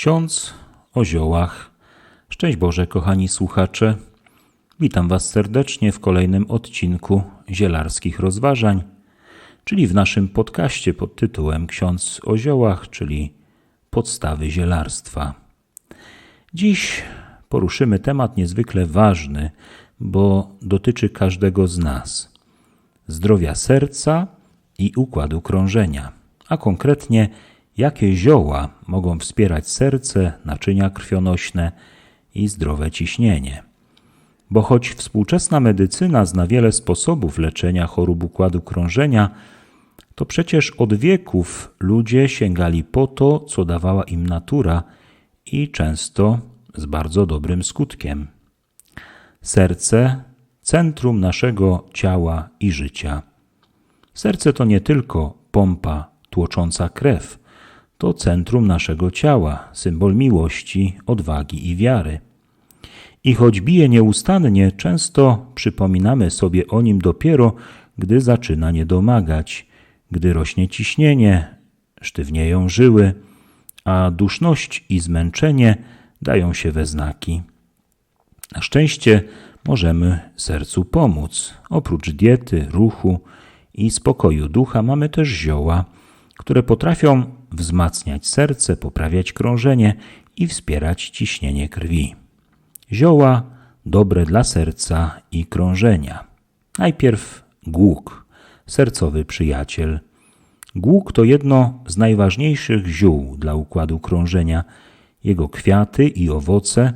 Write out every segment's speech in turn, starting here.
Ksiądz o ziołach. Szczęść Boże, kochani słuchacze. Witam Was serdecznie w kolejnym odcinku Zielarskich Rozważań, czyli w naszym podcaście pod tytułem Ksiądz o ziołach, czyli podstawy zielarstwa. Dziś poruszymy temat niezwykle ważny, bo dotyczy każdego z nas zdrowia serca i układu krążenia, a konkretnie jakie zioła mogą wspierać serce, naczynia krwionośne i zdrowe ciśnienie. Bo choć współczesna medycyna zna wiele sposobów leczenia chorób układu krążenia, to przecież od wieków ludzie sięgali po to, co dawała im natura i często z bardzo dobrym skutkiem. Serce centrum naszego ciała i życia. Serce to nie tylko pompa tłocząca krew, to centrum naszego ciała, symbol miłości, odwagi i wiary. I choć bije nieustannie, często przypominamy sobie o nim dopiero, gdy zaczyna niedomagać, gdy rośnie ciśnienie, sztywnieją żyły, a duszność i zmęczenie dają się we znaki. Na szczęście możemy sercu pomóc. Oprócz diety, ruchu i spokoju ducha mamy też zioła, które potrafią wzmacniać serce, poprawiać krążenie i wspierać ciśnienie krwi. Zioła dobre dla serca i krążenia. Najpierw głuk, sercowy przyjaciel. Głuk to jedno z najważniejszych ziół dla układu krążenia. Jego kwiaty i owoce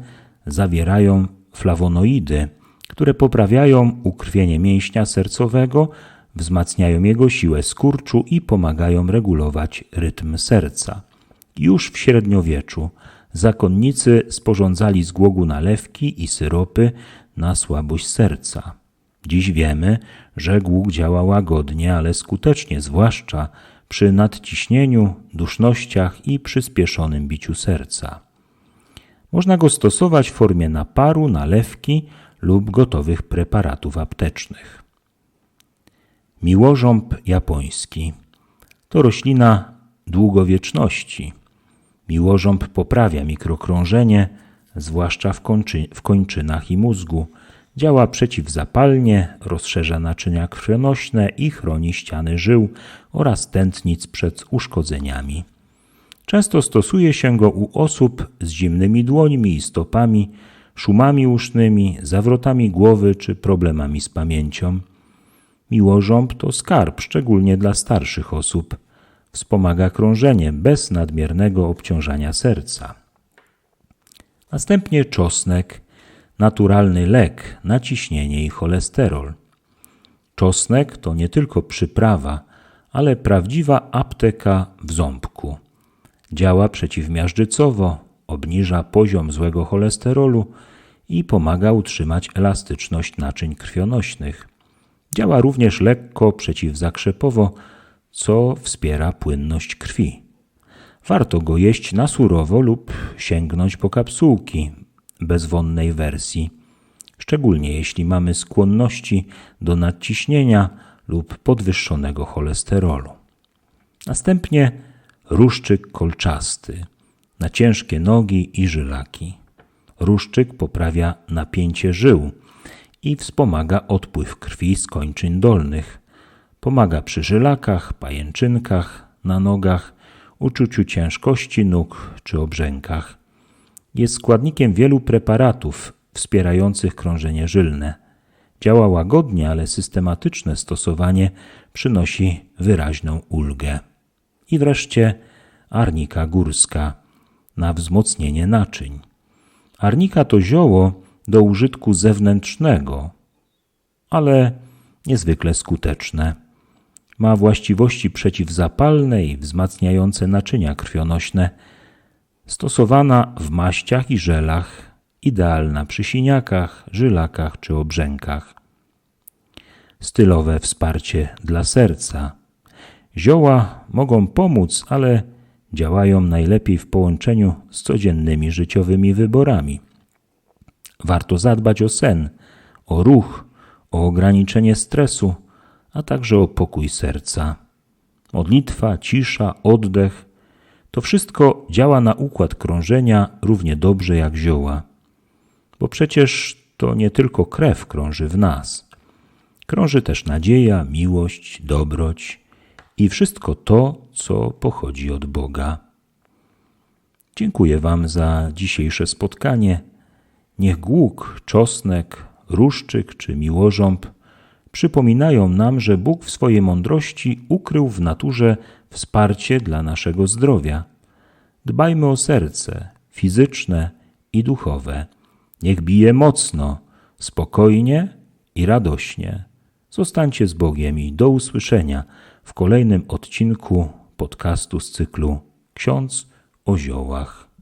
zawierają flawonoidy, które poprawiają ukrwienie mięśnia sercowego, wzmacniają jego siłę skurczu i pomagają regulować rytm serca. Już w średniowieczu zakonnicy sporządzali z głogu nalewki i syropy na słabość serca. Dziś wiemy, że głóg działa łagodnie, ale skutecznie, zwłaszcza przy nadciśnieniu, dusznościach i przyspieszonym biciu serca. Można go stosować w formie naparu, nalewki lub gotowych preparatów aptecznych. Miłożąb japoński to roślina długowieczności. Miłożąb poprawia mikrokrążenie, zwłaszcza w, kończy, w kończynach i mózgu. Działa przeciwzapalnie, rozszerza naczynia krwionośne i chroni ściany żył oraz tętnic przed uszkodzeniami. Często stosuje się go u osób z zimnymi dłońmi i stopami, szumami usznymi, zawrotami głowy czy problemami z pamięcią. Miłożąb to skarb, szczególnie dla starszych osób. Wspomaga krążenie bez nadmiernego obciążania serca. Następnie czosnek, naturalny lek na ciśnienie i cholesterol. Czosnek to nie tylko przyprawa, ale prawdziwa apteka w ząbku. Działa przeciwmiażdżycowo, obniża poziom złego cholesterolu i pomaga utrzymać elastyczność naczyń krwionośnych. Działa również lekko przeciwzakrzepowo, co wspiera płynność krwi. Warto go jeść na surowo lub sięgnąć po kapsułki bezwonnej wersji, szczególnie jeśli mamy skłonności do nadciśnienia lub podwyższonego cholesterolu. Następnie ruszczyk kolczasty na ciężkie nogi i żylaki. Ruszczyk poprawia napięcie żył i wspomaga odpływ krwi z kończyn dolnych. Pomaga przy żylakach, pajęczynkach, na nogach, uczuciu ciężkości nóg czy obrzękach. Jest składnikiem wielu preparatów wspierających krążenie żylne. Działa łagodnie, ale systematyczne stosowanie przynosi wyraźną ulgę. I wreszcie arnika górska na wzmocnienie naczyń. Arnika to zioło do użytku zewnętrznego, ale niezwykle skuteczne. Ma właściwości przeciwzapalne i wzmacniające naczynia krwionośne. Stosowana w maściach i żelach, idealna przy siniakach, żylakach czy obrzękach. Stylowe wsparcie dla serca. Zioła mogą pomóc, ale działają najlepiej w połączeniu z codziennymi życiowymi wyborami. Warto zadbać o sen, o ruch, o ograniczenie stresu, a także o pokój serca. Modlitwa, cisza, oddech To wszystko działa na układ krążenia równie dobrze jak zioła, bo przecież to nie tylko krew krąży w nas. Krąży też nadzieja, miłość, dobroć i wszystko to, co pochodzi od Boga. Dziękuję Wam za dzisiejsze spotkanie. Niech głuk, czosnek, ruszczyk czy miłożąb przypominają nam, że Bóg w swojej mądrości ukrył w naturze wsparcie dla naszego zdrowia. Dbajmy o serce fizyczne i duchowe. Niech bije mocno, spokojnie i radośnie. Zostańcie z Bogiem i do usłyszenia w kolejnym odcinku podcastu z cyklu Ksiądz o ziołach.